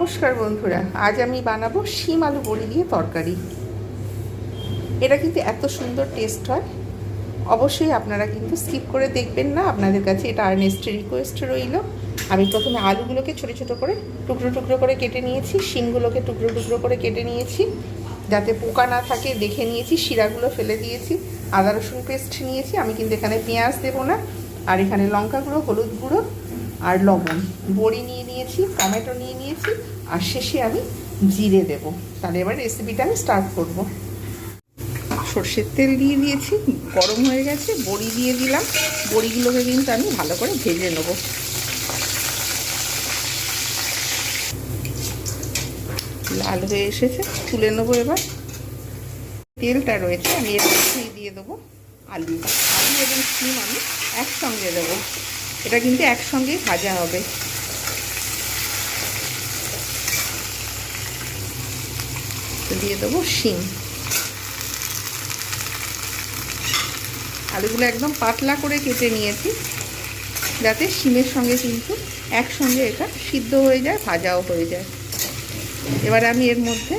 নমস্কার বন্ধুরা, আজ আমি বানাবো শিম আলু বড়ি দিয়ে তরকারি। এটা কিন্তু এত সুন্দর টেস্ট হয়। অবশ্যই আপনারা কিন্তু স্কিপ করে দেখবেন না, আপনাদের কাছে এটা আর্নেস্টের রিকোয়েস্ট রইল। আমি প্রথমে আলুগুলোকে ছোটো ছোটো করে, টুকরো টুকরো করে কেটে নিয়েছি, শিমগুলোকে টুকরো টুকরো করে কেটে নিয়েছি। যাতে পোকা না থাকে, দেখে নিয়েছি, শিরাগুলো ফেলে দিয়েছি, আদা রসুন পেস্ট নিয়েছি, আমি কিন্তু এখানে পেঁয়াজ দেবো না। আর এখানে লঙ্কা গুঁড়ো হলুদ গুঁড়ো আর লবণ। বড়ি নিয়ে নিয়েছি, টমেটো নিয়ে নিয়েছি, আর শেষে আমি জিরে দেব। তাহলে এবার রেসিপিটা আমি স্টার্ট করব। সর্ষের তেল দিয়ে দিয়েছি, গরম হয়ে গেছে, বড়ি দিয়ে দিলাম। বড়িগুলোকে কিন্তু আমি ভালো করে ভেজে নেব। লাল হয়ে এসেছে, তুলে নেব এবার। তেলটা রয়েছে, আমি মধ্যেই দিয়ে দেবো আলু। আলু এবং সিম আমি একসঙ্গে দেবো। এটা কিন্তু একসঙ্গেই ভাজা হবে। দিয়ে দেবো শিম। আলুগুলো একদম পাতলা করে কেটে নিয়েছি, যাতে শিমের সঙ্গে কিন্তু একসঙ্গে এটা সিদ্ধ হয়ে যায়, ভাজাও হয়ে যায়। এবারে আমি এর মধ্যে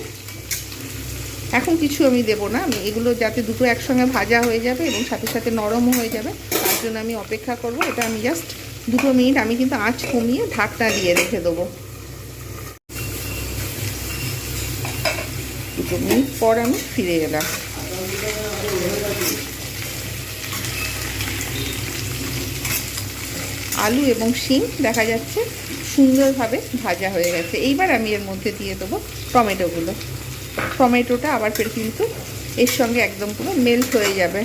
এখন কিছু আমি দেব না, আমি এগুলো যাতে দুটো একসঙ্গে ভাজা হয়ে যাবে এবং সাথে সাথে নরমও হয়ে যাবে তার জন্য আমি অপেক্ষা করব। এটা আমি জাস্ট দুটো মিনিট আমি কিন্তু আঁচ কমিয়ে ঢাকনা দিয়ে রেখে দেবো। দুটো মিনিট পর আমি ফিরে এলাম। আলু এবং শিম দেখা যাচ্ছে সুন্দরভাবে ভাজা হয়ে গেছে। এইবার আমি এর মধ্যে দিয়ে দেবো টমেটোগুলো। টমেটোটা আবার ফের কিন্তু এর সঙ্গে একদম পুরো মেল্ট হয়ে যাবে।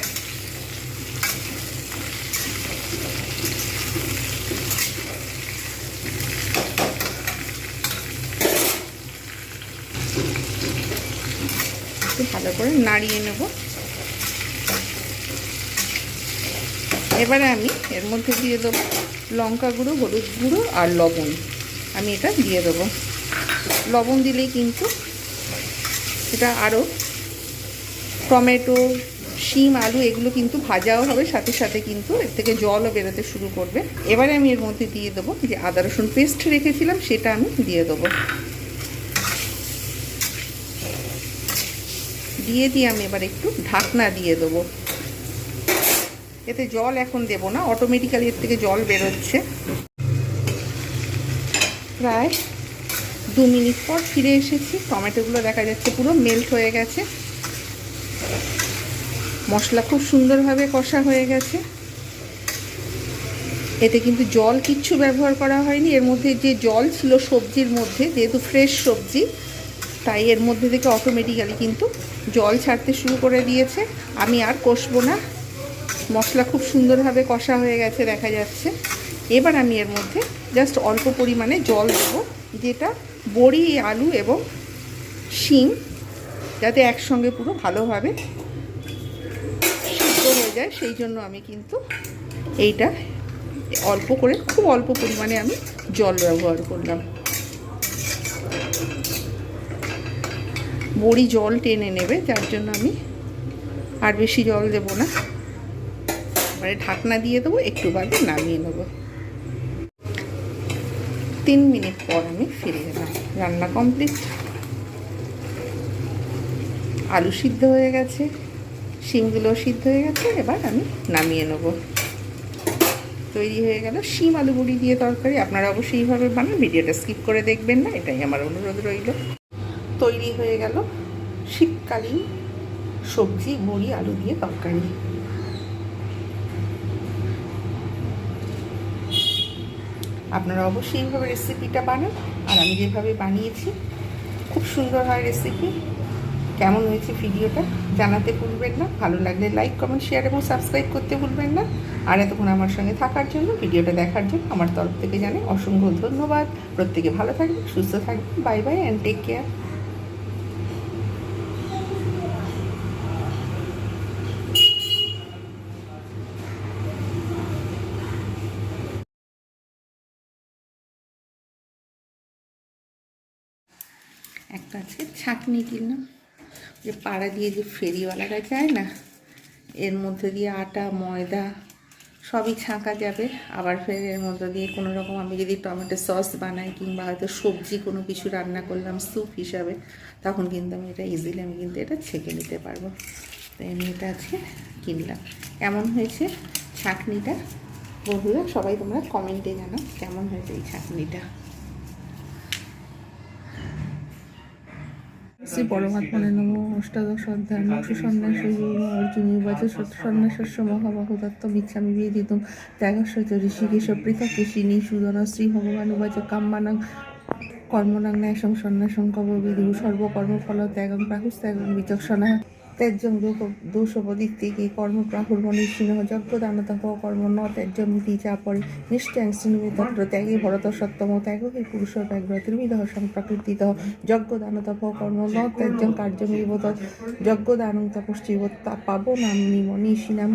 ভালো করে নাড়িয়ে নেব। এবারে আমি এর মধ্যে দিয়ে দেবো লঙ্কা গুঁড়ো, হলুদ গুঁড়ো আর লবণ। আমি এটা দিয়ে দেবো। লবণ দিলেই কিন্তু এটা আরও টমেটো, শিম, আলু এগুলো কিন্তু ভাজাও হবে, সাথে সাথে কিন্তু এর থেকে জলও বেরোতে শুরু করবে। এবারে আমি এর মধ্যে দিয়ে দেবো যে আদা রসুন পেস্ট রেখেছিলাম, সেটা আমি দিয়ে দেবো। দিয়ে দিয়ে আমি এবার একটু ঢাকনা দিয়ে দেবো। এতে জল এখন দেব না অটোমেটিক্যালি এর থেকে জল বেরোচ্ছে। প্রায় দু মিনিট পর ফিরে এসেছি, টমেটোগুলো দেখা যাচ্ছে পুরো মেল্ট হয়ে গেছে। মশলা খুব সুন্দরভাবে কষা হয়ে গেছে। এতে কিন্তু জল কিচ্ছু ব্যবহার করা হয়নি, এর মধ্যে যে জল ছিল সবজির মধ্যে, যেহেতু ফ্রেশ সবজি তাই এর মধ্যে থেকে অটোমেটিক্যালি কিন্তু জল ছাড়তে শুরু করে দিয়েছে। আমি আর কষবো না। মশলা খুব সুন্দরভাবে কষা হয়ে গেছে, দেখা যাচ্ছে। এবার আমি এর মধ্যে জাস্ট অল্প পরিমাণে জল দেবো, যেটা বড়ি, আলু এবং শিম, যাতে একসঙ্গে পুরো ভালোভাবে সিদ্ধ হয়ে যায়। সেই জন্য আমি কিন্তু এইটা অল্প করে, খুব অল্প পরিমাণে আমি জল ব্যবহার করলাম। বড়ি জল টেনে নেবে, যার জন্য আমি আর বেশি জল দেব না। এবারে ঢাকনা দিয়ে দেবো, একটু বাদে নামিয়ে নেব। তিন মিনিট পর আমি ফিরে এলাম। রান্না কমপ্লিট। আলু সিদ্ধ হয়ে গেছে শিমগুলো সিদ্ধ হয়ে গেছে, এবার আমি নামিয়ে নেব। তৈরি হয়ে গেল শিম আলু বড়ি দিয়ে তরকারি। আপনারা অবশ্যই এইভাবে বানান, ভিডিওটা স্কিপ করে দেখবেন না, এটাই আমার অনুরোধ রইল। তৈরি হয়ে গেল শীতকালীন সবজি বড়ি আলু দিয়ে তরকারি। আপনারা অবশ্যই এইভাবে রেসিপিটা বানান, আর আমি যেভাবে বানিয়েছি, খুব সুন্দর হয় রেসিপি কেমন হয়েছে ভিডিওটা জানাতে ভুলবেন না। ভালো লাগলে লাইক কমেন্ট শেয়ার এবং সাবস্ক্রাইব করতে ভুলবেন না। আর এতক্ষণ আমার সঙ্গে থাকার জন্য ভিডিওটা দেখার জন্য আমার তরফ থেকে জানে অসংখ্য ধন্যবাদ। প্রত্যেকে ভালো থাকবেন, সুস্থ থাকবেন। Bye bye and take care একটা আজকে ছাঁকনি কিনলাম যে পাড়া দিয়ে যে ফেরিওয়ালারা যায় না, এর মধ্যে দিয়ে আটা, ময়দা সবই ছাঁকা যাবে। আবার ফের এর মধ্যে দিয়ে কোনো রকম আমি যদি টমেটো সস বানাই কিংবা হয়তো সবজি কোনো কিছু রান্না করলাম স্যুপ হিসাবে, তখন কিন্তু আমি এটা ইজিলি আমি কিন্তু এটা ছেঁকে নিতে পারব। তো আমি এটা আজকে কিনলাম। কেমন হয়েছে ছাঁকনিটা? বন্ধুরা, সবাই তোমরা কমেন্টে জানো কেমন হয়েছে এই ছাঁকনিটা? শ্রী পরমাত্মনে নম অষ্টাদশ অধ্যায় মোক্ষ সন্ন্যাস অর্জুন, নির্বাচন সন্ন্যাসস্য মহাবাহু তত্ত্ব মিচ্ছামি বেদিতুম ত্যাগস্য চ ঋষিকেশ, পৃথক ঋষিণী সুদন, শ্রী ভগবান উবাচ কাম্মানাং, কর্মনাং ন্যাসং সন্ন্যাসং কব বিধু। সর্বকর্মফল ত্যাগং, প্রাহুস্ত্যাগং বিচক্ষণা ত্যাজ্যং দোষপদিত্তিকে কর্ম প্রাহুর্মনীষিণ যজ্ঞ দানতপ কর্ম ন ত্যাজ্যং নীতি চাপরে নিশ্চয়ং শ্রীনিমে তত্র ত্যাগে, ভরত সত্যম ত্যাগ হি পুরুষ ব্যাঘ্র ত্রিবিধ সম্প্রকৃতিত যজ্ঞ দান তপ কর্ম ন ত্যাজ্যং কার্যমিব তৎ যজ্ঞ দানং তপশ্চিব পাব নাম নিম নিশিনাম